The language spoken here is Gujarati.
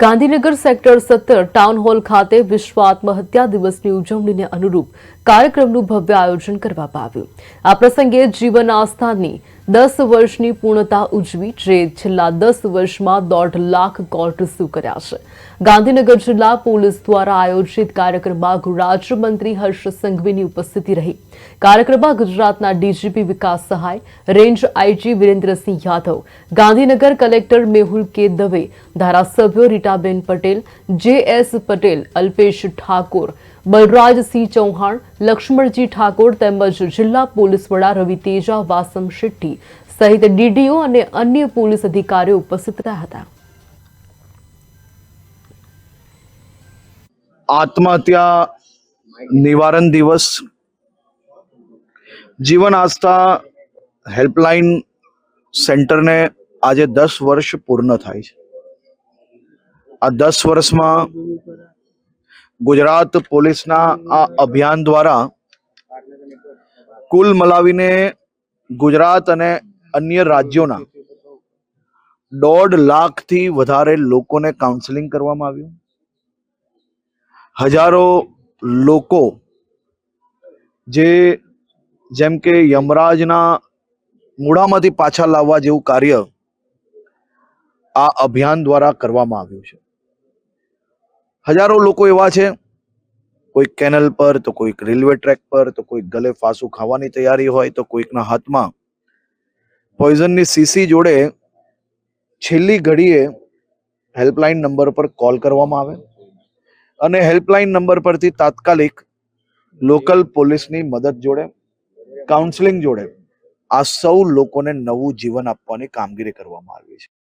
ગાંધીનગર સેક્ટર સત્તર ટાઉન હોલ ખાતે વિશ્વ આત્મહત્યા દિવસની ઉજવણીને અનુરૂપ કાર્યક્રમનું ભવ્ય આયોજન કરવામાં આવ્યું. આ પ્રસંગે જીવન આસ્થાની દસ વર્ષની પૂર્ણતા ઉજવી જે છેલ્લા દસ વર્ષમાં દોઢ લાખ કોલ રિસીવ કર્યા છે. ગાંધીનગર જિલ્લા પોલીસ દ્વારા આયોજિત કાર્યક્રમમાં ગૃહરાજ્યમંત્રી હર્ષ સંઘવીની ઉપસ્થિતિ રહી. કાર્યક્રમમાં ગુજરાતના DGP Vikas Sahay, range IG Virendrasinh Yadav, Gandhinagar collector Mehul K Dave, ધારાસભ્યો રીટાબેન પટેલ, જે એસ પટેલ, અલ્પેશ ઠાકોર બલરાજસિંહ ચૌહાણ, લક્ષ્મણજી ઠાકોર તેમજ જિલ્લા પોલીસ વડા રવિ તેજા, વાસમ શેટ્ટી સહિત ડીડીઓ અને અન્ય પોલીસ અધિકારીઓ ઉપસ્થિત રહ્યા હતા. આત્મહત્યા નિવારણ દિવસ. જીવન આસ્થા હેલ્પલાઇન સેન્ટરને આજે દસ વર્ષ પૂર્ણ થાય છે. આ દસ વર્ષમાં ગુજરાત પોલીસના આ અભિયાન દ્વારા કુલ મલાવીને ગુજરાત અને અન્ય રાજ્યોના દોઢ લાખથી વધારે લોકોને કાઉન્સેલિંગ કરવામાં આવ્યું. હજારો લોકો જે જેમ કે યમરાજના મૂળામાંથી પાછા લાવવા જેવું કાર્ય આ અભિયાન દ્વારા કરવામાં આવ્યું છે. હજારો લોકો એવા છે કોઈ કેનલ પર, તો કોઈક રેલવે ટ્રેક પર, તો કોઈક ગલે ફાંસું ખાવાની તૈયારી હોય, તો કોઈકના હાથમાં પોઈઝનની સીસી જોડે છેલ્લી ઘડીએ હેલ્પલાઇન નંબર પર કોલ કરવામાં આવે. અને હેલ્પલાઇન નંબર પરથી તાત્કાલિક લોકલ પોલીસની મદદ જોડે કાઉન્સેલિંગ જોડે આ સૌ લોકોને નવું જીવન આપવાની કામગીરી કરવામાં આવી છે.